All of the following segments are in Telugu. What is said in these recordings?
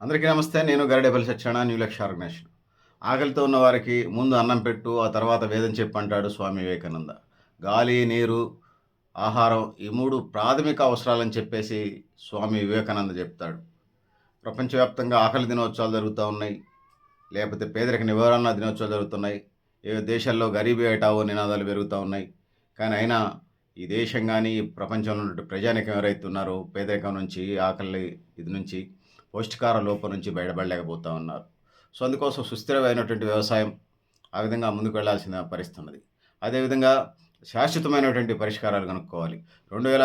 అందరికీ నమస్తే నేను గరడేపల్లి సత్యాన న్యూ లక్ష ఆర్గనైజేషన్ ఆకలితో ఉన్న వారికి ముందు అన్నం పెట్టు ఆ తర్వాత వేదం చెప్పంటాడు స్వామి వివేకానంద. గాలి నీరు ఆహారం ఈ మూడు ప్రాథమిక అవసరాలని చెప్పేసి స్వామి వివేకానంద చెప్తాడు. ప్రపంచవ్యాప్తంగా ఆకలి దినోత్సవాలు జరుగుతూ ఉన్నాయి. లేకపోతే పేదరిక నివారణ దినోత్సవాలు జరుగుతున్నాయి. ఏ దేశాల్లో గరీబీ ఏటావో నినాదాలు పెరుగుతూ ఉన్నాయి. కానీ అయినా ఈ దేశం కానీ ఈ ప్రపంచంలో ఉన్న ప్రజానికం ఎవరైతే ఉన్నారో పేదరికం నుంచి ఆకలి ఇది నుంచి పౌష్టికార లోపం నుంచి బయటపడలేకపోతూ ఉన్నారు. సో అందుకోసం సుస్థిరమైనటువంటి వ్యవసాయం ఆ విధంగా ముందుకు వెళ్ళాల్సిన పరిస్థితి ఉన్నది. అదేవిధంగా శాశ్వతమైనటువంటి పరిష్కారాలు కనుక్కోవాలి. రెండు వేల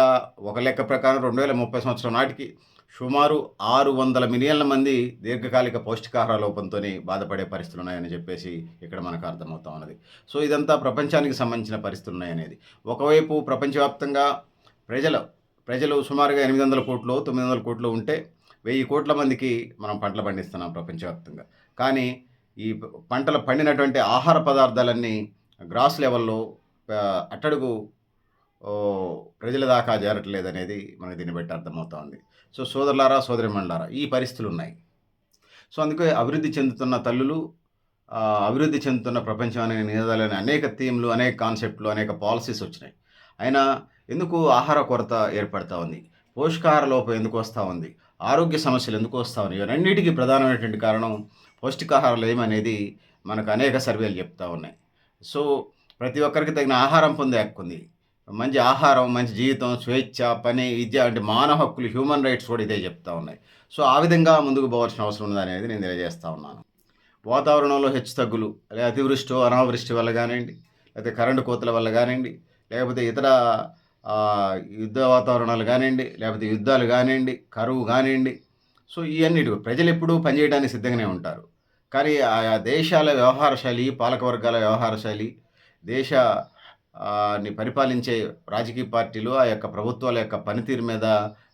ఒక లెక్క ప్రకారం రెండు వేల ముప్పై సంవత్సరం నాటికి సుమారు ఆరు వందల మిలియన్ల మంది దీర్ఘకాలిక పౌష్టికాహార లోపంతోనే బాధపడే పరిస్థితులు ఉన్నాయని చెప్పేసి ఇక్కడ మనకు అర్థమవుతా ఉన్నది. సో ఇదంతా ప్రపంచానికి సంబంధించిన పరిస్థితులు ఉన్నాయనేది ఒకవైపు ప్రపంచవ్యాప్తంగా ప్రజలు ప్రజలు సుమారుగా ఎనిమిది వందల కోట్లు తొమ్మిది వందల కోట్లు ఉంటే వెయ్యి కోట్ల మందికి మనం పంటలు పండిస్తున్నాం ప్రపంచవ్యాప్తంగా. కానీ ఈ పంటలు పండినటువంటి ఆహార పదార్థాలన్నీ గ్రాస్ లెవెల్లో అట్టడుగు ప్రజల దాకా చేరట్లేదు అనేది మనకి దీన్ని బట్టి అర్థమవుతా ఉంది సో సోదరులారా సోదరిమణులారా ఈ పరిస్థితులు ఉన్నాయి సో అందుకే అభివృద్ధి చెందుతున్న తల్లులు అభివృద్ధి చెందుతున్న ప్రపంచం అనే నినాదాలని అనేక థీమ్లు అనేక కాన్సెప్ట్లు అనేక పాలసీస్ వచ్చినాయి. అయినా ఎందుకు ఆహార కొరత ఏర్పడతా ఉంది? పోషకాహార లోపం ఎందుకు వస్తూ ఉంది? ఆరోగ్య సమస్యలు ఎందుకు వస్తూ ఉన్నాయి ఇవన్నిటికీ ప్రధానమైనటువంటి కారణం పౌష్టికాహార లయం అనేది మనకు అనేక సర్వేలు చెప్తా ఉన్నాయి. సో ప్రతి ఒక్కరికి తగిన ఆహారం పొందే హక్కు ఉంది. మంచి ఆహారం మంచి జీవితం స్వేచ్ఛ పని విద్య అంటే మానవ హక్కులు హ్యూమన్ రైట్స్ కూడా ఇదే చెప్తా ఉన్నాయి. సో ఆ విధంగా ముందుకు పోవాల్సిన అవసరం ఉందనేది నేను తెలియజేస్తా ఉన్నాను. వాతావరణంలో హెచ్చు తగ్గులు లేదా అతివృష్టి అనావృష్టి వల్ల కానివ్వండి లేకపోతే కరెంటు కోతల వల్ల కానివ్వండి లేకపోతే ఇతర యుద్ధ వాతావరణాలు కానివ్వండి లేకపోతే యుద్ధాలు కానివ్వండి కరువు కానివ్వండి. సో ఇవన్నిటి ప్రజలు ఎప్పుడూ పనిచేయడానికి సిద్ధంగానే ఉంటారు. కానీ ఆయా దేశాల వ్యవహార శైలి పాలకవర్గాల వ్యవహార శైలి దేశ ని పరిపాలించే రాజకీయ పార్టీలు ఆ యొక్క ప్రభుత్వాల యొక్క పనితీరు మీద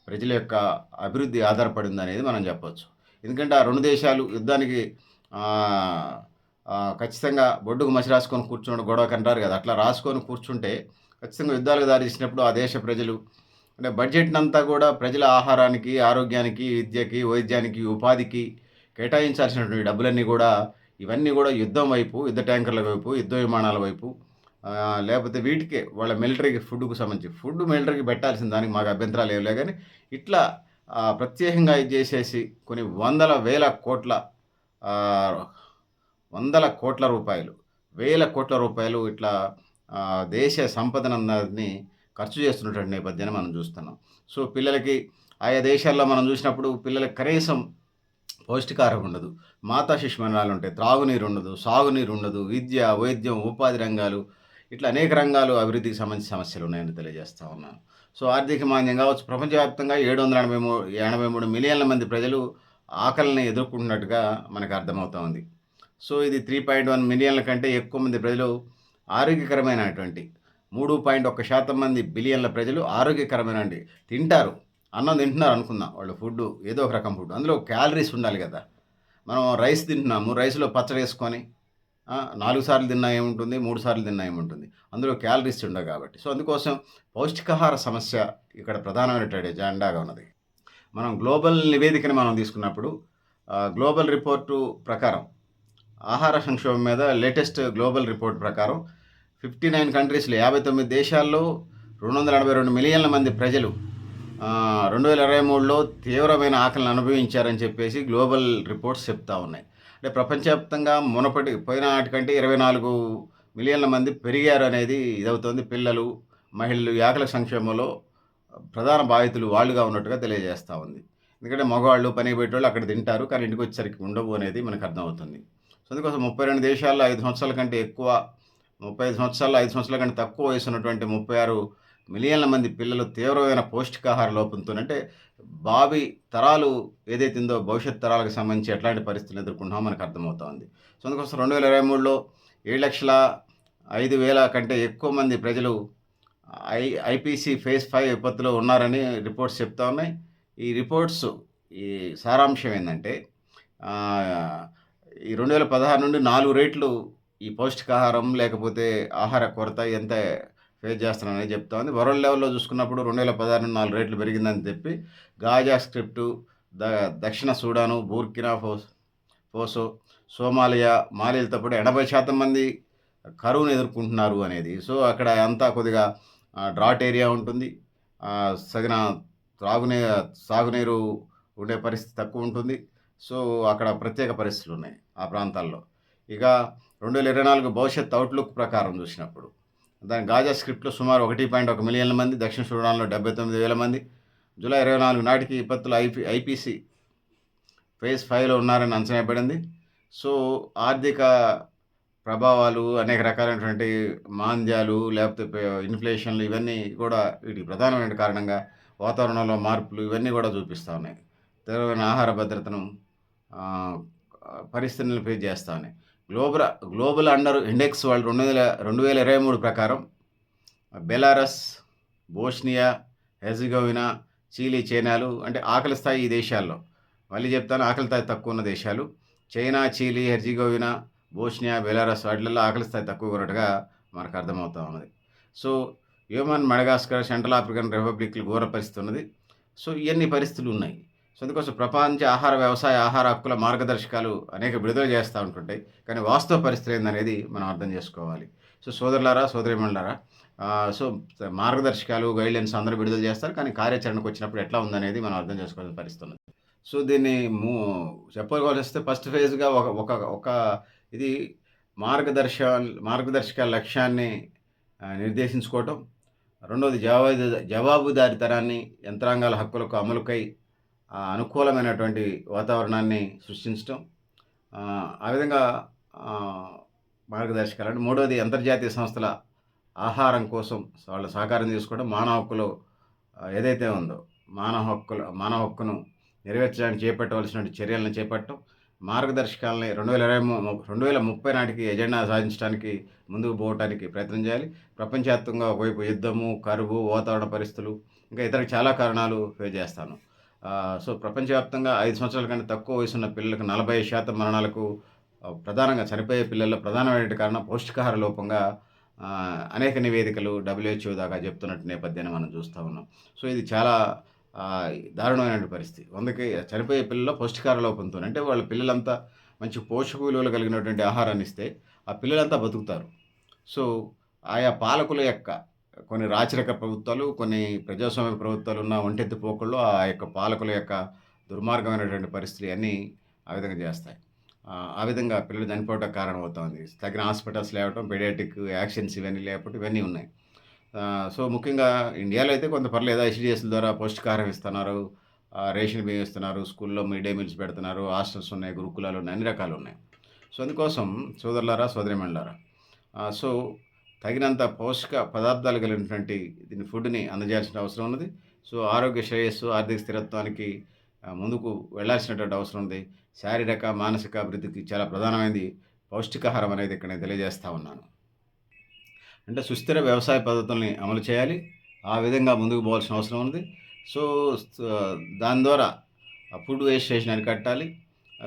ప్రజల యొక్క అభివృద్ధి ఆధారపడింది అనేది మనం చెప్పవచ్చు ఎందుకంటే ఆ రెండు దేశాలు యుద్ధానికి ఖచ్చితంగా బొడ్డుకు మసి రాసుకొని కూర్చుని గొడవకి అంటారు కదా అట్లా రాసుకొని కూర్చుంటే ఖచ్చితంగా యుద్ధాలకు దారితీసినప్పుడు ఆ దేశ ప్రజలు అంటే బడ్జెట్నంతా కూడా ప్రజల ఆహారానికి ఆరోగ్యానికి విద్యకి వైద్యానికి ఉపాధికి కేటాయించాల్సినటువంటి డబ్బులన్నీ కూడా ఇవన్నీ కూడా యుద్ధం వైపు యుద్ధ ట్యాంకర్ల వైపు యుద్ధ విమానాల వైపు లేకపోతే వీటికే వాళ్ళ మిలిటరీకి ఫుడ్కు సంబంధించి. ఫుడ్ మిలిటరీకి పెట్టాల్సిన దానికి మాకు అభ్యంతరాలు ఏం కానీ ఇట్లా ప్రత్యేకంగా ఇది చేసేసి కొన్ని వందల వేల కోట్ల వందల కోట్ల రూపాయలు వేల కోట్ల రూపాయలు ఇట్లా దేశ సంపదనందరినీ ఖర్చు చేస్తున్నటువంటి నేపథ్యాన్ని మనం చూస్తున్నాం. సో పిల్లలకి ఆయా దేశాల్లో మనం చూసినప్పుడు పిల్లలకి కనీసం పౌష్టికాహారం ఉండదు. మాతా శిశు మరణాలు ఉంటాయి. త్రాగునీరు ఉండదు సాగునీరు ఉండదు విద్య వైద్యం ఉపాధి రంగాలు ఇట్లా అనేక రంగాలు అభివృద్ధికి సంబంధించిన సమస్యలు ఉన్నాయని తెలియజేస్తూ ఉన్నాను. సో ఆర్థిక మాంద్యం కావచ్చు ప్రపంచవ్యాప్తంగా ఏడు వందల ఎనభై మూడు ఎనభై మూడు మిలియన్ల మంది ప్రజలు ఆకలిని ఎదుర్కొంటున్నట్టుగా మనకు అర్థమవుతా ఉంది. సో ఇది త్రీ పాయింట్ వన్ మిలియన్ల కంటే ఎక్కువ మంది ప్రజలు ఆరోగ్యకరమైనటువంటి మూడు పాయింట్ ఒక్క శాతం మంది బిలియన్ల ప్రజలు ఆరోగ్యకరమైనటువంటి తింటారు. అన్నం తింటున్నారు అనుకుందాం. వాళ్ళు ఫుడ్ ఏదో ఒక రకం ఫుడ్ అందులో క్యాలరీస్ ఉండాలి కదా. మనం రైస్ తింటున్నాము. రైస్లో పచ్చడి వేసుకొని నాలుగు సార్లు తిన్నా ఏముంటుంది? మూడు సార్లు తిన్నా ఏముంటుంది? అందులో క్యాలరీస్ ఉండవు కాబట్టి. సో అందుకోసం పౌష్టికాహార సమస్య ఇక్కడ ప్రధానమైనటువంటి ఎజెండాగా ఉన్నది. మనం గ్లోబల్ నివేదికని మనం తీసుకున్నప్పుడు గ్లోబల్ రిపోర్టు ప్రకారం ఆహార సంక్షోభం మీద లేటెస్ట్ గ్లోబల్ రిపోర్ట్ ప్రకారం ఫిఫ్టీ నైన్ కంట్రీస్లో యాభై తొమ్మిది దేశాల్లో రెండు వందల ఎనభై రెండు మిలియన్ల మంది ప్రజలు రెండు వేల ఇరవై మూడులో తీవ్రమైన ఆకలిని అనుభవించారని చెప్పేసి గ్లోబల్ రిపోర్ట్స్ చెప్తా ఉన్నాయి. అంటే ప్రపంచవ్యాప్తంగా మునపటి పోయిన నాటికంటే ఇరవై నాలుగు మిలియన్ల మంది పెరిగారు అనేది ఇదవుతోంది. పిల్లలు మహిళలు యాకల సంక్షేమంలో ప్రధాన బాధితులు వాళ్ళుగా ఉన్నట్టుగా తెలియజేస్తూ ఉంది. ఎందుకంటే మగవాళ్ళు పని పెట్టేవాళ్ళు అక్కడ తింటారు కానీ ఇంటికి వచ్చేసరికి ఉండవు అనేది మనకు అర్థమవుతుంది. సో అందుకోసం ముప్పై రెండు దేశాల్లో ఐదు సంవత్సరాల కంటే ఎక్కువ ముప్పై ఐదు సంవత్సరాలు ఐదు సంవత్సరాల కంటే తక్కువ వయసు ఉన్నటువంటి ముప్పై ఆరు మిలియన్ల మంది పిల్లలు తీవ్రమైన పౌష్టికాహార లోపంతో అంటే భావి తరాలు ఏదైతే ఉందో భవిష్యత్ తరాలకు సంబంధించి ఎట్లాంటి పరిస్థితులు ఎదుర్కొంటున్నామో మనకు అర్థమవుతా ఉంది సో అందుకోసం రెండు వేల ఇరవై మూడులో ఏడు లక్షల ఐదు వేల కంటే ఎక్కువ మంది ప్రజలు ఐ ఐపీసీ ఫేజ్ ఫైవ్ విపత్తులో ఉన్నారని రిపోర్ట్స్ చెప్తా ఉన్నాయి. ఈ రిపోర్ట్స్ ఈ సారాంశం ఏంటంటే ఈ రెండు వేల పదహారు నుండి నాలుగు రేట్లు ఈ పౌష్టికాహారం లేకపోతే ఆహార కొరత ఎంత ఫేస్ చేస్తున్నానని చెప్తా ఉంది వరల్డ్ లెవెల్లో చూసుకున్నప్పుడు రెండు వేల పదహారు నాలుగు రేట్లు పెరిగిందని చెప్పి గాజా స్క్రిప్టు ద దక్షిణ సూడాను బూర్కినా ఫోస్ ఫోసో సోమాలియా మాలిలతో పాటు ఎనభై శాతం మంది కరువును ఎదుర్కొంటున్నారు అనేది. సో అక్కడ అంతా కొద్దిగా డ్రాట్ ఏరియా ఉంటుంది. సగిన త్రాగునీ సాగునీరు ఉండే పరిస్థితి తక్కువ ఉంటుంది. సో అక్కడ ప్రత్యేక పరిస్థితులు ఉన్నాయి ఆ ప్రాంతాల్లో. ఇక రెండు వేల ఇరవై నాలుగు భవిష్యత్ అవుట్లుక్ ప్రకారం చూసినప్పుడు దాని గాజా స్క్రిప్ట్లో సుమారు ఒకటి పాయింట్ ఒక మిలియన్ల మంది దక్షిణ సూడాన్లో డెబ్బై తొమ్మిది వేల మంది జూలై ఇరవై నాలుగు నాటికి విపత్తులు ఐపీ ఐపీసీ ఫేజ్ ఫైవ్లో ఉన్నారని అంచనా పడింది సో ఆర్థిక ప్రభావాలు అనేక రకాలైనటువంటి మాంద్యాలు లేకపోతే ఇన్ఫ్లేషన్లు ఇవన్నీ కూడా వీటికి ప్రధానమైన కారణంగా వాతావరణంలో మార్పులు ఇవన్నీ కూడా చూపిస్తూ ఉన్నాయి. తీవ్రమైన ఆహార భద్రతను పరిస్థితులను ఫేస్ చేస్తూ ఉన్నాయి. గ్లోబల్ గ్లోబల్ అండర్ ఇండెక్స్ వాళ్ళు రెండు వేల రెండు వేల ఇరవై మూడు ప్రకారం బెలారస్ బోస్నియా హెజగోవినా చీలీ చైనాలు అంటే ఆకలి స్థాయి ఈ దేశాల్లో. మళ్ళీ చెప్తాను ఆకలి స్థాయి తక్కువ ఉన్న దేశాలు. China Chile Herzegovina Bosnia Belarus వాటిల్లో ఆకలి స్థాయి తక్కువ ఉన్నట్టుగా మనకు అర్థమవుతా ఉన్నది. So human Madagascar Central African రిపబ్లిక్లు ఘోర పరిస్థితి ఉన్నది. సో ఇవన్నీ పరిస్థితులు ఉన్నాయి. సో అందుకోసం ప్రపంచ ఆహార వ్యవసాయ ఆహార హక్కుల మార్గదర్శకాలు అనేక విడుదల చేస్తూ ఉంటుంటాయి. కానీ వాస్తవ పరిస్థితి ఏందనేది మనం అర్థం చేసుకోవాలి. సో సోదరులారా సోదరిమణులారా సో మార్గదర్శకాలు గైడ్లైన్స్ అందరూ విడుదల చేస్తారు. కానీ కార్యాచరణకు వచ్చినప్పుడు ఎట్లా ఉందనేది మనం అర్థం చేసుకోవాల్సిన పరిస్థితి ఉంది సో దీన్ని మూ చెప్పుకోవాల్సి వస్తే ఫస్ట్ ఫేజ్గా ఒక ఒక ఒక ఇది మార్గదర్శ మార్గదర్శక లక్ష్యాన్ని నిర్దేశించుకోవటం. రెండవది జవాబు జవాబుదారితనాన్ని యంత్రాంగాల హక్కులకు అమలుకై అనుకూలమైనటువంటి వాతావరణాన్ని సృష్టించటం. ఆ, విధంగా మార్గదర్శకాలు అంటే మూడవది అంతర్జాతీయ సంస్థల ఆహారం కోసం వాళ్ళ సహకారం తీసుకోవడం మానవ హక్కులు ఏదైతే ఉందో మానవ హక్కులు మానవ హక్కును నెరవేర్చడానికి చేపట్టవలసిన చర్యలను చేపట్టడం మార్గదర్శకాలని రెండు వేల ఇరవై రెండు వేల ముప్పై నాటికి ఎజెండా సాధించడానికి ముందుకు పోవడానికి ప్రయత్నం చేయాలి. ప్రపంచవ్యాప్తంగా ఒకవైపు యుద్ధము కరువు వాతావరణ పరిస్థితులు ఇంకా ఇతర చాలా కారణాలు ఫేస్ చేస్తాను. సో ప్రపంచవ్యాప్తంగా ఐదు సంవత్సరాల కంటే తక్కువ వయసు ఉన్న పిల్లలకు నలభై శాతం మరణాలకు ప్రధానంగా చనిపోయే పిల్లల్లో ప్రధానమైన కారణం పౌష్టికాహార లోపంగా అనేక నివేదికలు డబ్ల్యూహెచ్ఓ దాకా చెప్తున్నట్టు నేపథ్యాన్ని మనం చూస్తూ ఉన్నాం. సో ఇది చాలా దారుణమైన పరిస్థితి. వందకి చనిపోయే పిల్లల్లో పౌష్టికాహార లోపంతో అంటే వాళ్ళ పిల్లలంతా మంచి పోషక విలువలు కలిగినటువంటి ఆహారాన్ని ఇస్తే ఆ పిల్లలంతా బతుకుతారు. సో ఆయా పాలకుల యొక్క కొన్ని రాచరిక ప్రభుత్వాలు కొన్ని ప్రజాస్వామ్య ప్రభుత్వాలు ఉన్న ఒంటెత్తి పోకల్లో ఆ యొక్క పాలకుల యొక్క దుర్మార్గమైనటువంటి పరిస్థితి అన్నీ ఆ విధంగా చేస్తాయి. ఆ, విధంగా పిల్లలు చనిపోవటం కారణం అవుతుంది తగిన హాస్పిటల్స్ లేవటం పెడియాటిక్ యాక్షన్స్ ఇవన్నీ లేకపోతే ఇవన్నీ ఉన్నాయి. సో ముఖ్యంగా ఇండియాలో అయితే కొంత పర్లేదు. ఐసీడీఎస్ల ద్వారా పౌష్టికాహారం ఇస్తున్నారు. రేషన్ బియ్యం ఇస్తున్నారు. స్కూల్లో మిడ్ డే మీల్స్ పెడుతున్నారు. హాస్టల్స్ ఉన్నాయి గురుకులాలు ఉన్నాయి అన్ని రకాలు ఉన్నాయి. సో అందుకోసం సోదరులారా సోదరిమణులారా ఆ, సో తగినంత పౌష్టిక పదార్థాలు కలిగినటువంటి దీని ఫుడ్ని అందజేయాల్సిన అవసరం ఉన్నది. సో ఆరోగ్య శ్రేయస్సు ఆర్థిక స్థిరత్వానికి ముందుకు వెళ్ళాల్సినటువంటి అవసరం ఉంది శారీరక మానసిక అభివృద్ధికి చాలా ప్రధానమైనది పౌష్టికాహారం అనేది ఇక్కడ నేను ఉన్నాను. అంటే సుస్థిర వ్యవసాయ పద్ధతుల్ని అమలు చేయాలి. ఆ విధంగా ముందుకు పోవాల్సిన అవసరం ఉంది సో దాని ద్వారా ఫుడ్ వేస్టేషన్ అరికట్టాలి.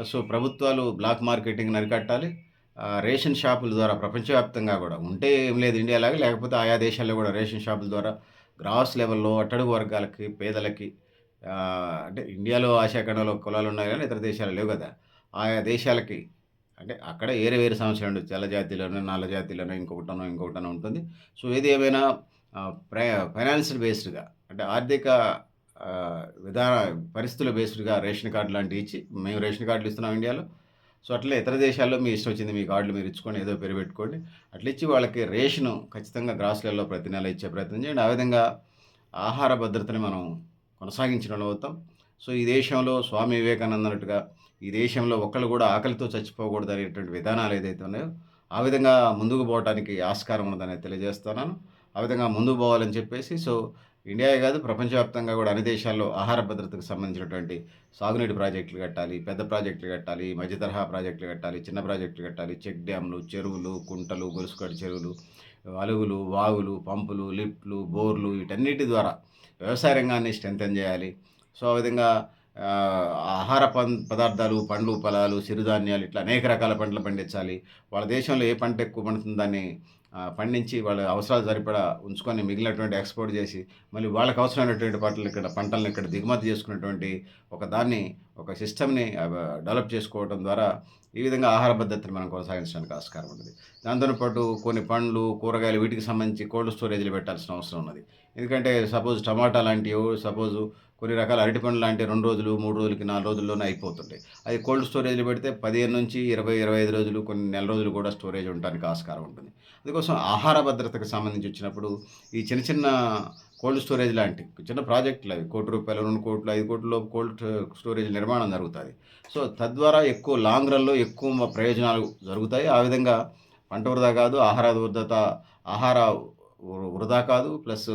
సో ప్రభుత్వాలు బ్లాక్ మార్కెటింగ్ అరికట్టాలి. రేషన్ షాపుల ద్వారా ప్రపంచవ్యాప్తంగా కూడా. ఉంటే ఏం లేదు ఇండియాలాగా లేకపోతే ఆయా దేశాల్లో కూడా రేషన్ షాపుల ద్వారా గ్రాస్ లెవెల్లో అట్టడుగు వర్గాలకి పేదలకి అంటే ఇండియాలో ఆశాఖండలో కులాలు ఉన్నాయి కానీ ఇతర దేశాలు లేవు కదా. ఆయా దేశాలకి అంటే అక్కడ వేరే వేరే సమస్యలు ఉండదు తెల్ల జాతీలోనో నల్ల జాతీలోనో ఇంకొకటనో ఇంకొకటనో ఉంటుంది. సో ఏది ఏమైనా ఫైనాన్షియల్ బేస్డ్గా అంటే ఆర్థిక విధాన పరిస్థితుల బేస్డ్గా రేషన్ కార్డు లాంటివి ఇచ్చి మేము రేషన్ కార్డులు ఇస్తున్నాం ఇండియాలో. సో అట్లే ఇతర దేశాల్లో మీ ఇష్టం వచ్చింది మీ కార్డులు మీరు ఇచ్చుకొని ఏదో పేరు పెట్టుకోండి. అట్లా ఇచ్చి వాళ్ళకి రేషను ఖచ్చితంగా గ్రాసులలో ప్రతి నెల ఇచ్చే ప్రయత్నం చేయండి. ఆ విధంగా ఆహార భద్రతని మనం కొనసాగించడం అవుతాం. సో ఈ దేశంలో స్వామి వివేకానంద అన్నట్టుగా ఈ దేశంలో ఒక్కళ్ళు కూడా ఆకలితో చచ్చిపోకూడదు అనేటువంటి విధానాలు ఏదైతే ఉన్నాయో ఆ విధంగా ముందుకు పోవడానికి ఆస్కారం ఉన్నదని తెలియజేస్తున్నాను. ఆ విధంగా ముందుకు పోవాలని చెప్పేసి సో ఇండియా కాదు ప్రపంచవ్యాప్తంగా కూడా అన్ని దేశాల్లో ఆహార భద్రతకు సంబంధించినటువంటి సాగునీటి ప్రాజెక్టులు కట్టాలి పెద్ద ప్రాజెక్టులు కట్టాలి మధ్య తరహా ప్రాజెక్టులు కట్టాలి చిన్న ప్రాజెక్టులు కట్టాలి చెక్ డ్యామ్లు చెరువులు కుంటలు గొలుసుకట్టు చెరువులు అలుగులు వాగులు పంపులు లిఫ్ట్లు బోర్లు వీటన్నిటి ద్వారా వ్యవసాయ రంగాన్ని స్ట్రెంథన్ చేయాలి. సో ఆ విధంగా ఆహార పం పదార్థాలు పండ్లు ఫలాలు సిరుధాన్యాలు ఇట్లా అనేక రకాల పంటలు పండించాలి. వాళ్ళ దేశంలో ఏ పంట ఎక్కువ పండుతుందని దాన్ని పండించి వాళ్ళ అవసరాలు సరిపడా ఉంచుకొని మిగిలినటువంటి ఎక్స్పోర్ట్ చేసి మళ్ళీ వాళ్ళకి అవసరమైనటువంటి పంటలు ఇక్కడ పంటలను ఇక్కడ దిగుమతి చేసుకున్నటువంటి ఒక దాన్ని ఒక సిస్టమ్ని డెవలప్ చేసుకోవడం ద్వారా ఈ విధంగా ఆహార పద్ధతిని మనం కొనసాగించడానికి ఆస్కారం ఉంటుంది దాంతోపాటు కొన్ని పండ్లు కూరగాయలు వీటికి సంబంధించి కోల్డ్ స్టోరేజ్లు పెట్టాల్సిన అవసరం ఉన్నది. ఎందుకంటే సపోజ్ టమాటా లాంటివి సపోజ్ కొన్ని రకాల అరటి పండ్లు లాంటి రెండు రోజులు మూడు రోజులకి నాలుగు రోజుల్లోనే అయిపోతుంటాయి. అది కోల్డ్ స్టోరేజ్లో పెడితే పదిహేను నుంచి ఇరవై ఇరవై ఐదు రోజులు కొన్ని నెల రోజులు కూడా స్టోరేజ్ ఉండడానికి ఆస్కారం ఉంటుంది. అందుకోసం ఆహార భద్రతకు సంబంధించి వచ్చినప్పుడు ఈ చిన్న చిన్న కోల్డ్ స్టోరేజ్ లాంటి చిన్న ప్రాజెక్టులు అవి కోటి రూపాయలు రెండు కోట్లు ఐదు కోట్ల కోల్డ్ స్టోరేజ్ నిర్మాణం జరుగుతుంది. సో తద్వారా ఎక్కువ లాంగ్ రన్లో ఎక్కువ ప్రయోజనాలు జరుగుతాయి. ఆ విధంగా పంట వృధా కాదు ఆహార వృద్ధత ఆహార వృధా కాదు. ప్లస్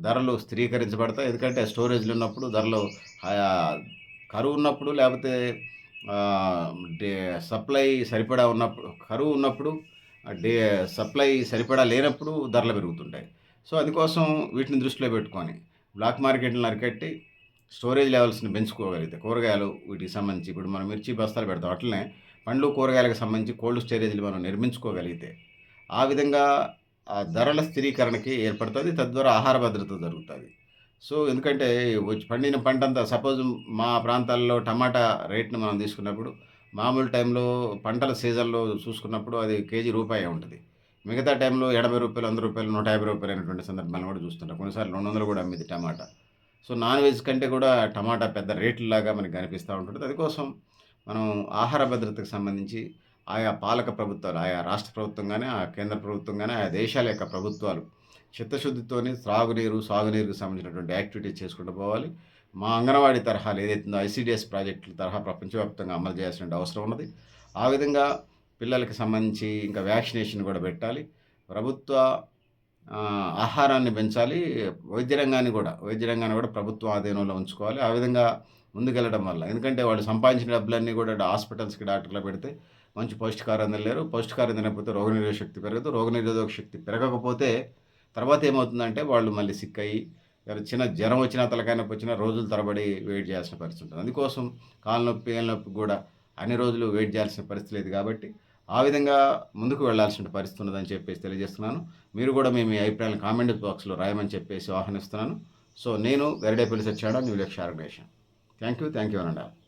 ధరలు స్థిరీకరించబడతాయి. ఎందుకంటే స్టోరేజ్లు ఉన్నప్పుడు ధరలు ఆయా కరువు ఉన్నప్పుడు లేకపోతే డే సప్లై సరిపడా ఉన్నప్పుడు కరువు ఉన్నప్పుడు డే సప్లై సరిపడా లేనప్పుడు ధరలు పెరుగుతుంటాయి. సో అందుకోసం వీటిని దృష్టిలో పెట్టుకొని బ్లాక్ మార్కెట్ని అరికట్టి స్టోరేజ్ లెవెల్స్ని పెంచుకోగలిగితే కూరగాయలు వీటికి సంబంధించి ఇప్పుడు మనం మిర్చి బస్తాలు పెడతాం. అట్లనే పండ్లు కూరగాయలకు సంబంధించి కోల్డ్ స్టోరేజ్లు మనం నిర్మించుకోగలిగితే ఆ విధంగా ఆ ధరల స్థిరీకరణకి ఏర్పడుతుంది తద్వారా ఆహార భద్రత జరుగుతుంది. సో ఎందుకంటే వచ్చి పండిన పంట అంతా సపోజ్ మా ప్రాంతాల్లో టమాటా రేట్ని మనం తీసుకున్నప్పుడు మామూలు టైంలో పంటల సీజన్లో చూసుకున్నప్పుడు అది కేజీ రూపాయి ఉంటుంది. మిగతా టైంలో ఎనభై రూపాయలు వంద రూపాయలు నూట యాభై రూపాయలు అయినటువంటి సందర్భాలను కూడా చూస్తుంటాం. కొన్నిసార్లు రెండు వందలు కూడా అమ్మింది టమాటా. సో నాన్ వెజ్ కంటే కూడా టమాటా పెద్ద రేట్లలాగా మనకి కనిపిస్తూ ఉంటుంది అందుకోసం మనం ఆహార భద్రతకు సంబంధించి ఆయా పాలక ప్రభుత్వాలు ఆయా రాష్ట్ర ప్రభుత్వం కానీ ఆ కేంద్ర ప్రభుత్వం కానీ ఆయా దేశాల యొక్క ప్రభుత్వాలు చిత్తశుద్ధితోనే త్రాగునీరు సాగునీరుకు సంబంధించినటువంటి యాక్టివిటీస్ చేసుకుంటూ పోవాలి. మా అంగన్వాడీ తరహాలు ఏదైతుందో ఐసీడిఎస్ ప్రాజెక్టుల తరహా ప్రపంచవ్యాప్తంగా అమలు చేయాల్సిన అవసరం ఉన్నది. ఆ విధంగా పిల్లలకి సంబంధించి ఇంకా వ్యాక్సినేషన్ కూడా పెట్టాలి. ప్రభుత్వ ఆహారాన్ని పెంచాలి. వైద్య రంగాన్ని కూడా వైద్య రంగాన్ని కూడా ప్రభుత్వం ఆధీనంలో ఉంచుకోవాలి. ఆ విధంగా ముందుకెళ్ళడం వల్ల. ఎందుకంటే వాళ్ళు సంపాదించిన డబ్బులన్నీ కూడా హాస్పిటల్స్కి డాక్టర్లో పెడితే మంచి పౌష్టికారం తినలేరు. పౌష్టికారం తినకపోతే రోగనిరోధక శక్తి పెరగదు. రోగనిరోధక శక్తి పెరగకపోతే తర్వాత ఏమవుతుందంటే వాళ్ళు మళ్ళీ సిక్ అయ్యి చిన్న జ్వరం వచ్చినా తలకాయ వచ్చినా రోజులు తరబడి వెయిట్ చేయాల్సిన పరిస్థితి ఉంటుంది. అందుకోసం కాళ్ళ నొప్పి ఏళ్ళ నొప్పి కూడా అన్ని రోజులు వెయిట్ చేయాల్సిన పరిస్థితి లేదు కాబట్టి ఆ విధంగా ముందుకు వెళ్ళాల్సిన పరిస్థితి ఉన్నదని చెప్పేసి తెలియజేస్తున్నాను. మీరు కూడా మీ మీ అభిప్రాయాలు కామెంట్ బాక్స్లో రాయమని చెప్పేసి ఆహ్వానిస్తున్నాను. సో నేను Garidepalli సత్యాడ new Lakshya organisation. Thank you. Thank you అనండి.